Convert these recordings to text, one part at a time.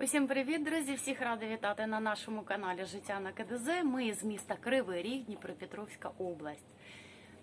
Усім привіт, друзі! Всіх рада вітати на нашому каналі Життя на КДЗ. Ми з міста Кривий Ріг, Дніпропетровська область.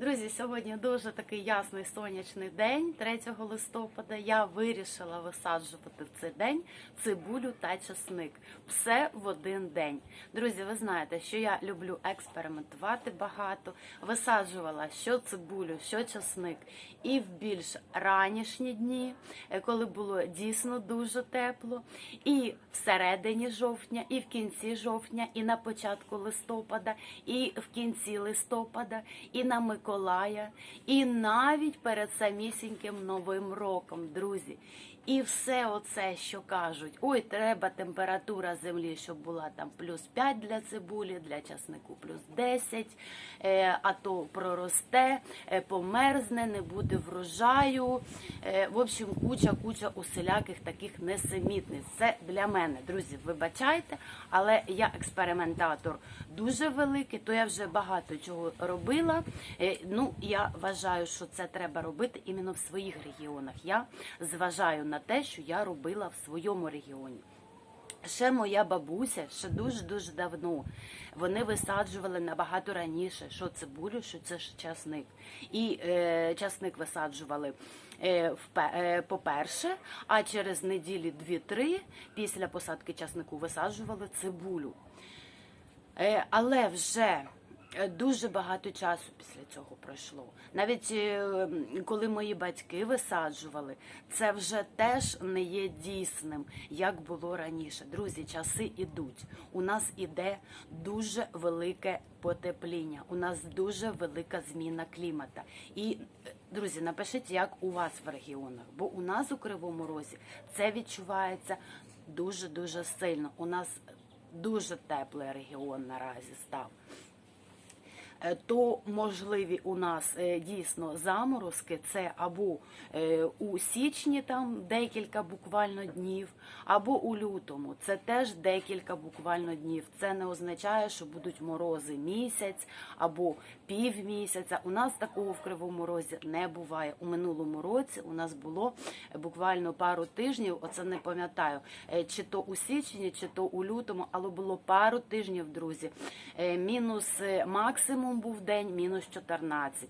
Друзі, сьогодні дуже такий ясний сонячний день, 3 листопада. Я вирішила висаджувати в цей день цибулю та часник. Все в один день. Друзі, ви знаєте, що я люблю експериментувати багато. Висаджувала що цибулю, що часник і в більш ранішні дні, е, коли було дійсно дуже тепло, і всередині жовтня, і в кінці жовтня, і на початку листопада, і в кінці листопада, і на Миколая, і навіть перед самісіньким Новим роком, друзі. І все оце, що кажуть, ой, треба температура землі, щоб була там плюс 5 для цибулі, для часнику плюс 10, е, а то проросте, е, померзне, не буде врожаю. Е, в общем, куча-куча усіляких таких несемітниць. Це для мене, друзі, вибачайте, але я експериментатор дуже великий, то я вже багато чого робила. Ну, я вважаю, що це треба робити іменно в своїх регіонах. Я зважаю на те, що я робила в своєму регіоні. Ще моя бабуся, ще дуже-дуже давно. Вони висаджували набагато раніше, що цибулю, що це ж часник. І е, часник висаджували е, е, по-перше, а через неділі 2-3 після посадки часнику висаджували цибулю. Е, але вже дуже багато часу після цього пройшло. Навіть е, коли мої батьки висаджували, це вже теж не є дійсним, як було раніше. Друзі, часи ідуть. У нас іде дуже велике потепління, у нас дуже велика зміна клімата. І е, друзі, напишіть, як у вас в регіонах, бо у нас у Кривому Розі це відчувається дуже дуже сильно. У нас дуже теплий регіон наразі став. Е, То можливі у нас е, дійсно заморозки, це або е, у січні там декілька буквально днів, або у лютому. Це теж декілька буквально днів. Це не означає, що будуть морози місяць або півмісяця. У нас такого в кривому розі не буває. У минулому році у нас було буквально пару тижнів. Оце не пам'ятаю, е, чи то у січні, чи то у лютому, але було пару тижнів, друзі. Е, Мінус е, максимум був день, мінус 14.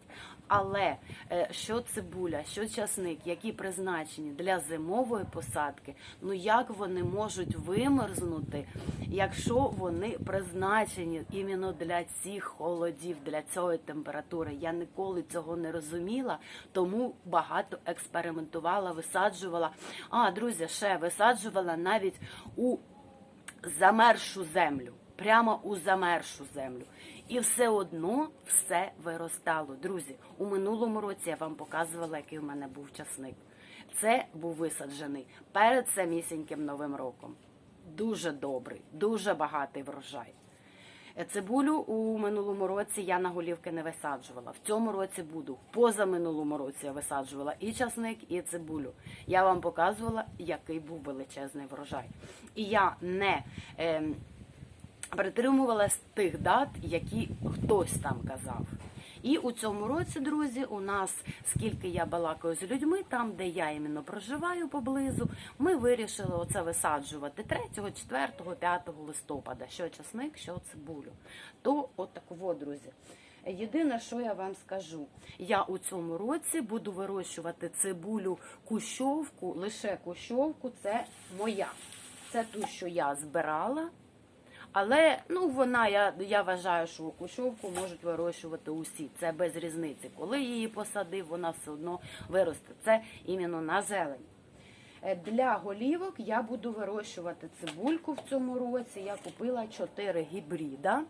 Але е, що цибуля, що часник, які призначені для зимової посадки, ну як вони можуть вимерзнути, якщо вони призначені іменно для цих холодів, для цієї температури? Я ніколи цього не розуміла, тому багато експериментувала, висаджувала. А, друзі, ще висаджувала навіть у замершу землю, прямо у замершу землю. І все одно все виростало. Друзі, у минулому році я вам показувала, який у мене був часник. Це був висаджений перед самісіньким новим роком. Дуже добрий, дуже багатий врожай. Е, Цибулю у минулому році я на голівки не висаджувала. В цьому році буду. Поза минулому році я висаджувала і часник, і цибулю. Я вам показувала, який був величезний врожай. І я не ем, притримувалась тих дат, які хтось там казав. І у цьому році, друзі, у нас, скільки я балакаю з людьми, там, де я іменно проживаю поблизу, ми вирішили оце висаджувати 3, 4, 5 листопада, що часник, що цибулю. То отаково, друзі. Єдине, що я вам скажу, я у цьому році буду вирощувати цибулю кущовку, лише кущовку, це моя. Це ту, що я збирала. Але ну вона, я, я вважаю, що кущовку можуть вирощувати усі. Це без різниці. Коли її посадив, вона все одно виросте. Це іменно на зелень. Е, Для голівок я буду вирощувати цибульку в цьому році. Я купила 4 гібрида.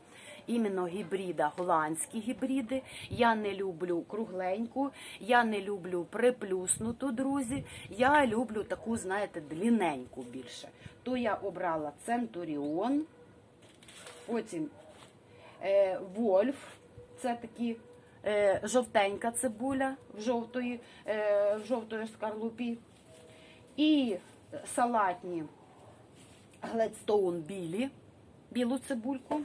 Іменно гібрида, голландські гібриди. Я не люблю кругленьку, я не люблю приплюснуту, друзі. Я люблю таку, знаєте, длінненьку більше. То я обрала Центуріон. Потім е, Вольф, це такі е, жовтенька цибуля в жовтої, е, в жовтої скарлупі. І салатні Гледстоун білі, білу цибульку.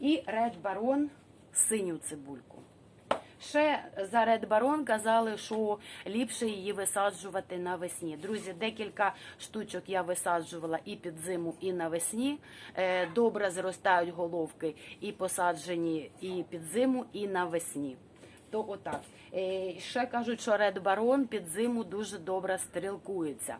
І Ред Барон синю цибульку. Ще за Red Baron казали, що ліпше її висаджувати навесні. Друзі, декілька штучок я висаджувала і під зиму, і навесні. Е, Добре зростають головки і посаджені і під зиму, і навесні. То отак. Е, Ще кажуть, що Red Baron під зиму дуже добре стрілкується.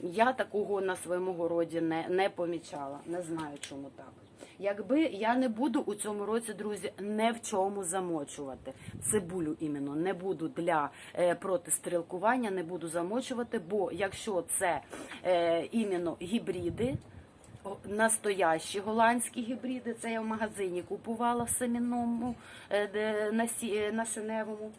Я такого на своєму городі не, не помічала. Не знаю, чому так. Якби я не буду у цьому році, друзі, не в чому замочувати цибулю іменно не буду для е, протистрілкування, не буду замочувати, бо якщо це е, іменно гібриди, настоящі голландські гібриди, це я в магазині купувала в семінному е, насі- е, насінневому. Е,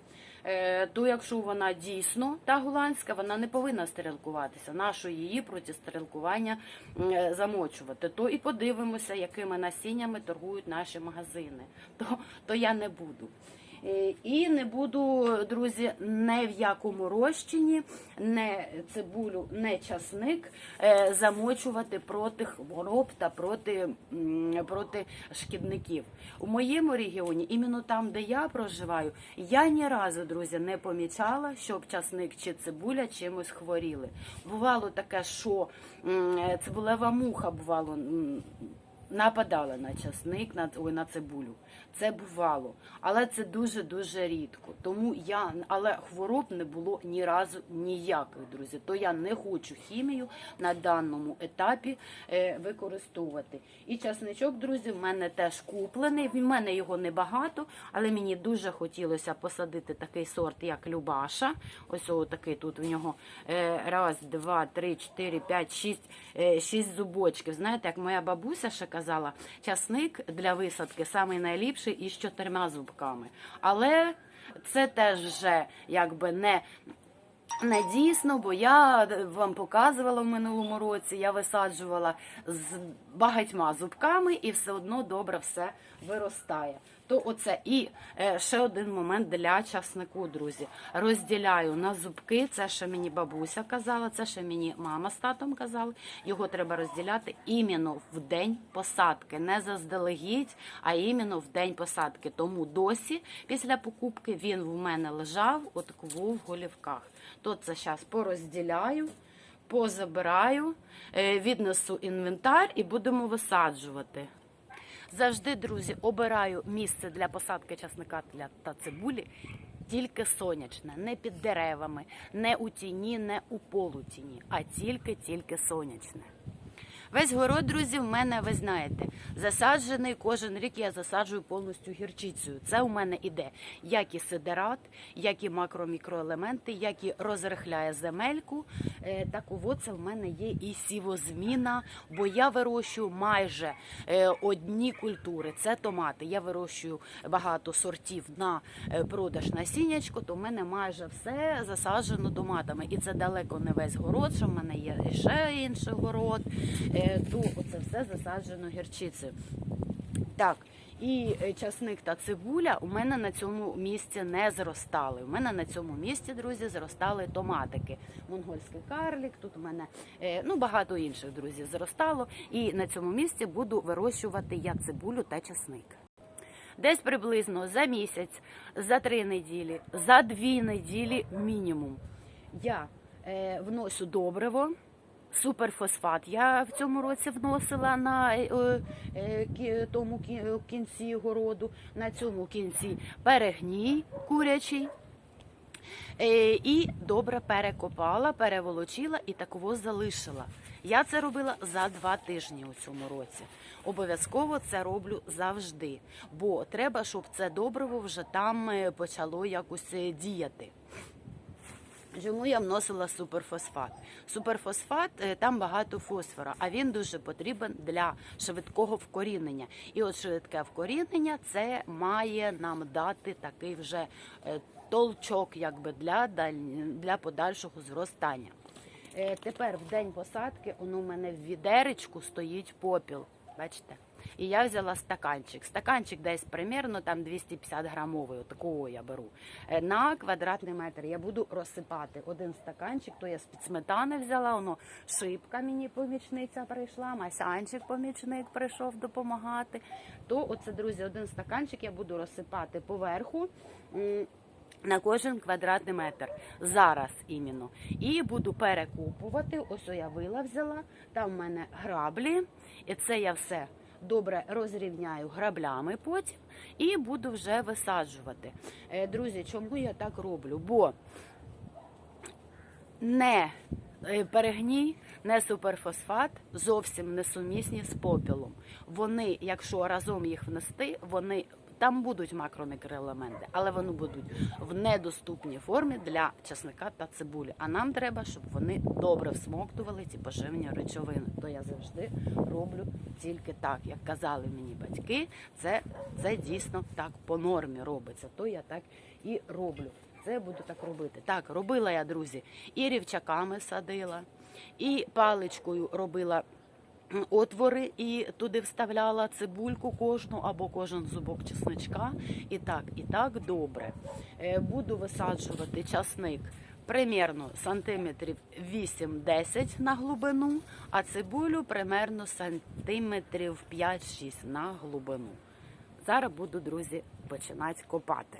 То якщо вона дійсно та голландська, вона не повинна стрілкуватися. Нащо її проти стрілкування е, замочувати? То і подивимося, якими насіннями торгують наші магазини. То, то я не буду. Е, І не буду, друзі, не в якому розчині, не цибулю, не часник е, замочувати проти хвороб та проти, проти шкідників. У моєму регіоні, іменно там, де я проживаю, я ні разу, друзі, не помічала, щоб часник чи цибуля чимось хворіли. Бувало таке, що цибулева муха бувало. Нападали на часник, на ой, на цибулю. Це бувало, але це дуже дуже рідко. Тому я але хвороб не було ні разу ніяких, друзі. То я не хочу хімію на даному етапі е, використовувати. І часничок, друзі, в мене теж куплений. В мене його небагато, але мені дуже хотілося посадити такий сорт, як Любаша. Ось такий тут у нього е, раз, два, три, чотири, п'ять, шість, е, шість зубочків. Знаєте, як моя бабуся ще казала, часник для висадки самий найліпший із чотирма зубками. Але це теж вже якби не. Не дійсно, бо я вам показувала в минулому році, я висаджувала з багатьма зубками і все одно добре все виростає. То оце і е, ще один момент для часнику, друзі. Розділяю на зубки. Це ще мені бабуся казала, це ще мені мама з татом казали. Його треба розділяти іменно в день посадки, не заздалегідь, а іменно в день посадки. Тому досі після покупки він в мене лежав отаково в голівках. То це зараз порозділяю. Позабираю, е, віднесу інвентар і будемо висаджувати. Завжди, друзі, обираю місце для посадки часника та цибулі тільки сонячне, не під деревами, не у тіні, не у полутіні, а тільки-тільки сонячне. Весь город, друзі, в мене, ви знаєте, засаджений кожен рік я засаджую повністю гірчицею. Це у мене іде як і сидерат, як і макро-мікроелементи, як і розрихляє земельку. Е, Так от це в мене є і сівозміна, бо я вирощую майже е, одні культури. Це томати. Я вирощую багато сортів на е, продаж насіннячко, то в мене майже все засаджено томатами. І це далеко не весь город, що в мене є ще інший город. То оце все засаджено гірчицею. Так, і е, часник та цибуля у мене на цьому місці не зростали. У мене на цьому місці, друзі, зростали томатики. Монгольський карлік, тут у мене е, ну, багато інших друзів зростало. І на цьому місці буду вирощувати я цибулю та часник. Десь приблизно за місяць, за три неділі, за дві неділі мінімум. Я е, вношу добриво. Суперфосфат я в цьому році вносила на е, е, тому кінці городу, на цьому кінці перегній курячий. Е, І добре перекопала, переволочила і таково залишила. Я це робила за два тижні у цьому році. Обов'язково це роблю завжди, бо треба, щоб це добриво вже там почало якось діяти. Чому я вносила суперфосфат? Суперфосфат е, там багато фосфора, а він дуже потрібен для швидкого вкорінення. І от швидке вкорінення це має нам дати такий вже е, толчок, якби для для подальшого зростання. Е, Тепер в день посадки воно у мене в відеречку стоїть попіл. Бачите? І я взяла стаканчик. Стаканчик десь примерно там 250 грамовий, такого я беру. Е, На квадратний метр я буду розсипати один стаканчик, то я з-під сметани взяла, воно шибка мені помічниця прийшла, масянчик помічник прийшов допомагати. То оце, друзі, один стаканчик я буду розсипати поверху. на кожен квадратний метр зараз іменно. І буду перекупувати. Ось я вила взяла. Там в мене граблі, і це я все добре розрівняю граблями потім і буду вже висаджувати. Е, Друзі, чому я так роблю? Бо не е, перегній, не суперфосфат зовсім не сумісні з попілом. Вони, якщо разом їх внести, вони там будуть макромікроелементи, але вони будуть в недоступній формі для часника та цибулі. А нам треба, щоб вони добре всмоктували ці поживні речовини. То я завжди роблю тільки так, як казали мені батьки. Це, це дійсно так по нормі робиться. То я так і роблю. Це буду так робити. Так, робила я, друзі, і рівчаками садила, і паличкою робила отвори і туди вставляла цибульку кожну або кожен зубок чесничка. І так, і так добре. Е, Буду висаджувати часник примерно сантиметрів 8-10 на глибину, а цибулю примерно сантиметрів 5-6 на глибину. Зараз буду, друзі, починати копати.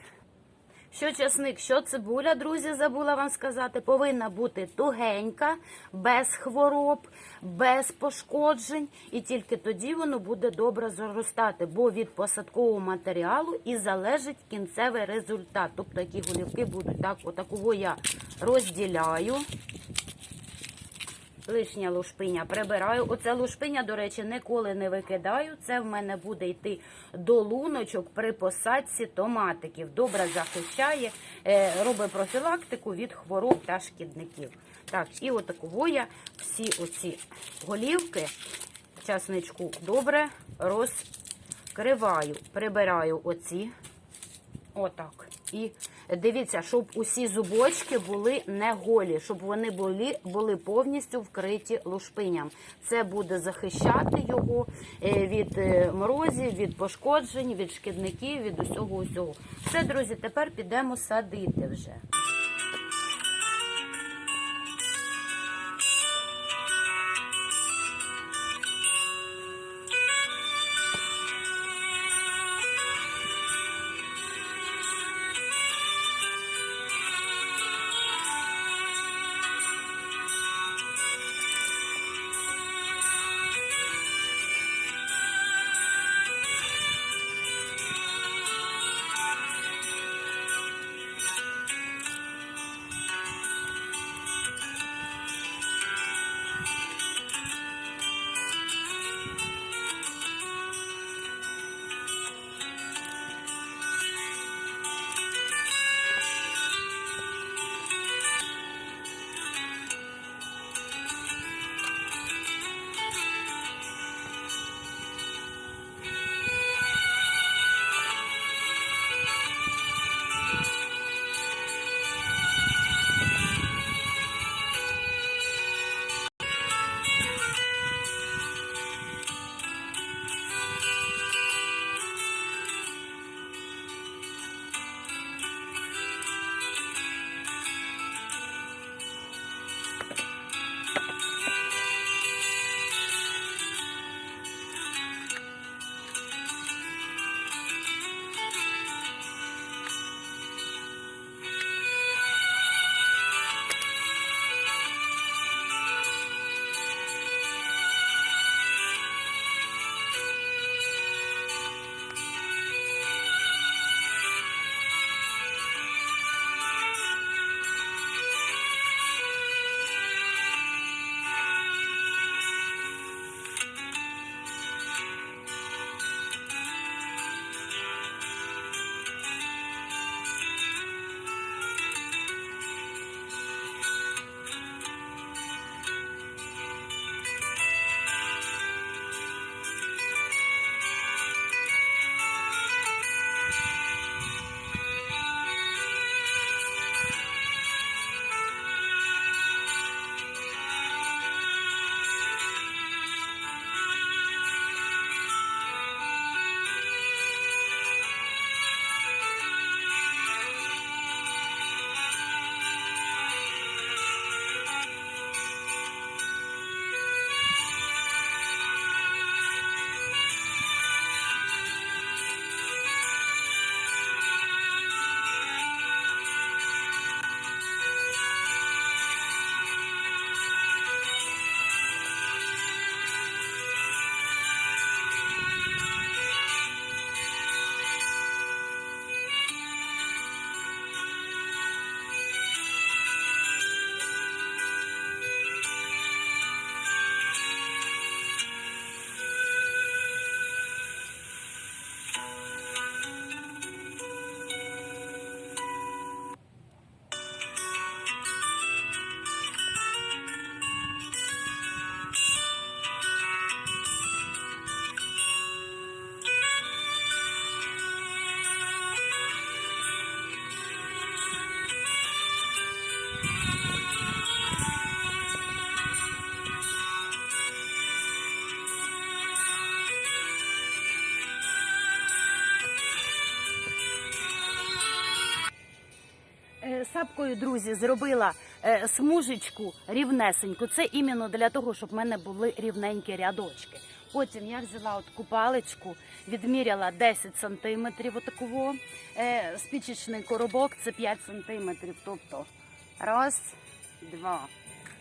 Що часник, що цибуля, друзі, забула вам сказати, повинна бути тугенька, без хвороб, без пошкоджень, і тільки тоді воно буде добре заростати, бо від посадкового матеріалу і залежить кінцевий результат. Тобто, які голівки будуть так, отакого я розділяю. Лишня лушпиня прибираю. Оце лушпиня, до речі, ніколи не викидаю. Це в мене буде йти до луночок при посадці томатиків. Добре захищає, е, робить профілактику від хвороб та шкідників. Так, і отаково я всі оці голівки часничку добре розкриваю. Прибираю оці. Отак. І дивіться, щоб усі зубочки були не голі, щоб вони були, були повністю вкриті лушпиням. Це буде захищати його е, від е, морозів, від пошкоджень, від шкідників, від усього усього. Все, друзі, тепер підемо садити вже. Сапкою, друзі, зробила е, смужечку рівнесеньку. Це іменно для того, щоб в мене були рівненькі рядочки. Потім я взяла таку паличку, відміряла 10 сантиметрів отакого. Е, спічечний коробок це 5 сантиметрів. Тобто раз, два.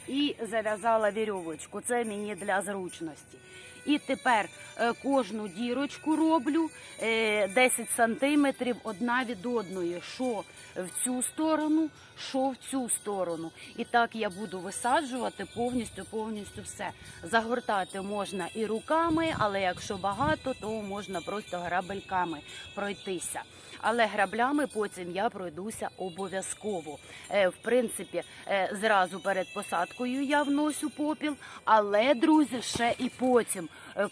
І зав'язала вірьовочку. Це мені для зручності. І тепер е, кожну дірочку роблю е, 10 сантиметрів одна від одної. Що в цю сторону, що в цю сторону. І так я буду висаджувати повністю, повністю все. Загортати можна і руками, але якщо багато, то можна просто грабельками пройтися. Але граблями потім я пройдуся обов'язково. Е, в принципі, е, зразу перед посадкою я вносю попіл, але, друзі, ще і потім, е,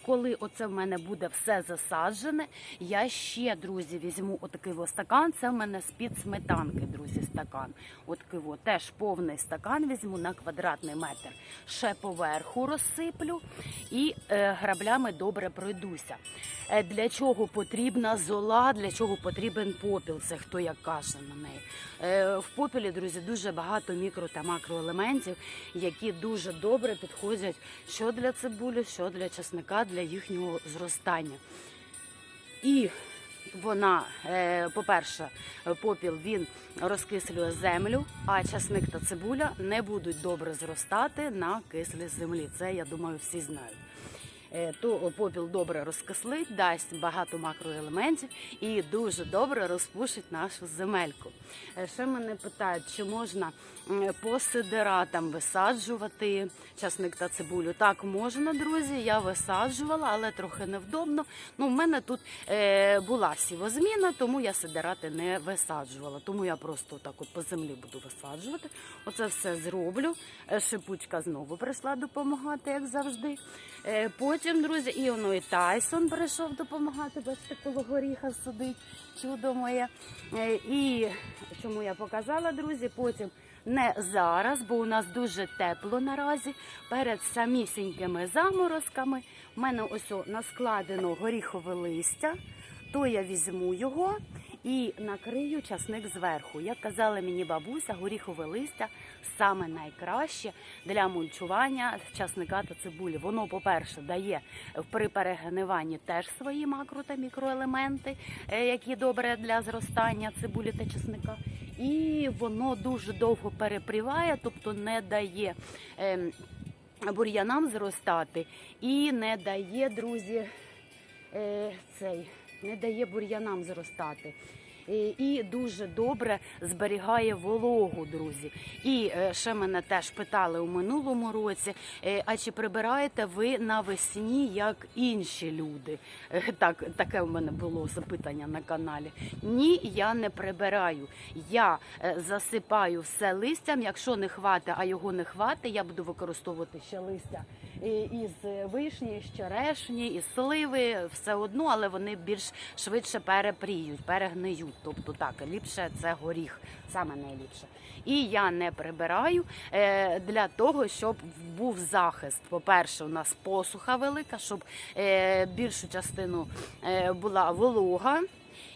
коли оце в мене буде все засаджене, я ще, друзі, візьму отакий ось стакан. Це в мене з-під сметанки, друзі, стакан. Отакий от, теж повний стакан візьму на квадратний метр. Ще поверху розсиплю і е, граблями добре пройдуся. Е, Для чого потрібна зола, для чого потрібен попіл? Це хто як каже на неї. Е, В попілі, друзі, дуже багато мікро та макроелементів, які дуже добре підходять що для цибулі, що для чесника, для їхнього зростання. І вона, е, по-перше, попіл він розкислює землю, а часник та цибуля не будуть добре зростати на кислій землі. Це я думаю, всі знають. Е, То попіл добре розкислить, дасть багато макроелементів і дуже добре розпушить нашу земельку. Е, Ще мене питають, чи можна по сидератам висаджувати часник та цибулю. Так, можна, друзі. Я висаджувала, але трохи невдобно. Ну, в мене тут е, була сівозміна, тому я сидерати не висаджувала. Тому я просто так от по землі буду висаджувати. Оце все зроблю. Шипучка знову прийшла допомагати, як завжди. Е, Потім, друзі, і воно і Тайсон прийшов допомагати. Бачите, коло горіха сидить. Чудо моє. Е, І чому я показала, друзі, потім. Не зараз, бо у нас дуже тепло наразі. Перед самісінькими заморозками в мене ось наскладено горіхове листя, то я візьму його і накрию часник зверху. Як казала мені бабуся, горіхове листя саме найкраще для мульчування часника та цибулі. Воно, по-перше, дає при перегниванні теж свої макро та мікроелементи, е, які добре для зростання цибулі та часника. І воно дуже довго перепріває, тобто не дає ем, бур'янам зростати і не дає, друзі, е, цей, не дає бур'янам зростати. Е, І дуже добре зберігає вологу, друзі. І е, ще мене теж питали у минулому році: е, а чи прибираєте ви навесні як інші люди? Так, таке в мене було запитання на каналі. Ні, я не прибираю. Я засипаю все листям. Якщо не хватить, а його не хватить, я буду використовувати ще листя із вишні, з черешні, із сливи, все одно, але вони більш швидше перепріють, перегниють. Тобто так, ліпше це горіх, саме найліпше. І я не прибираю е, для того, щоб був захист. По-перше, у нас посуха велика, щоб е, більшу частину е, була волога.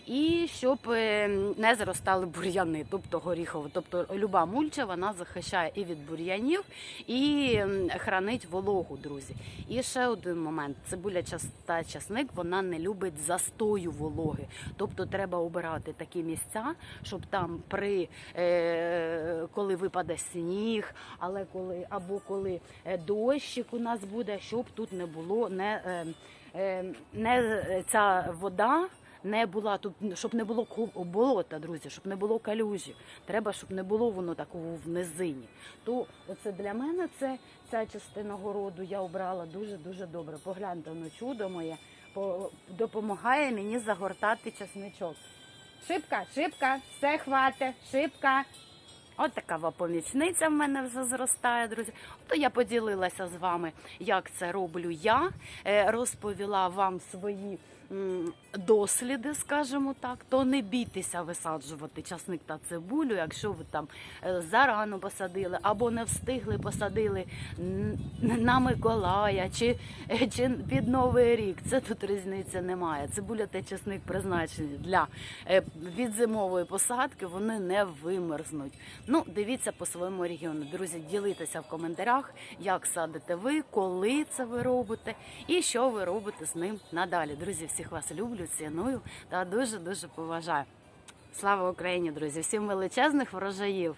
І щоб е, не зростали бур'яни, тобто горіхово. Тобто люба мульча вона захищає і від бур'янів, і хранить вологу, друзі. І ще один момент: цибуля та часник вона не любить застою вологи. Тобто треба обирати такі місця, щоб там при е, коли випаде сніг, але коли або коли е, дощик у нас буде, щоб тут не було не, е, е, не е, ця вода не була тут, щоб не було болота, друзі, щоб не було калюжі. Треба, щоб не було воно такого в низині. То оце для мене це ця частина городу я обрала дуже дуже добре. Погляньте, воно чудо моє по- допомагає мені загортати часничок. Шибка, шибка, все хвате, шибка. От така помічниця в мене вже зростає, друзі. То я поділилася з вами, як це роблю я. Е, Розповіла вам свої досліди, скажімо так, то не бійтеся висаджувати часник та цибулю, якщо ви там е, зарано посадили або не встигли посадили на Миколая чи, чи під Новий рік. Це тут різниці немає. Цибуля та часник призначені для е, відзимової посадки, вони не вимерзнуть. Ну, дивіться по своєму регіону. Друзі, ділитеся в коментарях, як садите ви, коли це ви робите і що ви робите з ним надалі. Друзі, всіх вас люблю, ціную та дуже дуже поважаю. Слава Україні, друзі! Всім величезних врожаїв!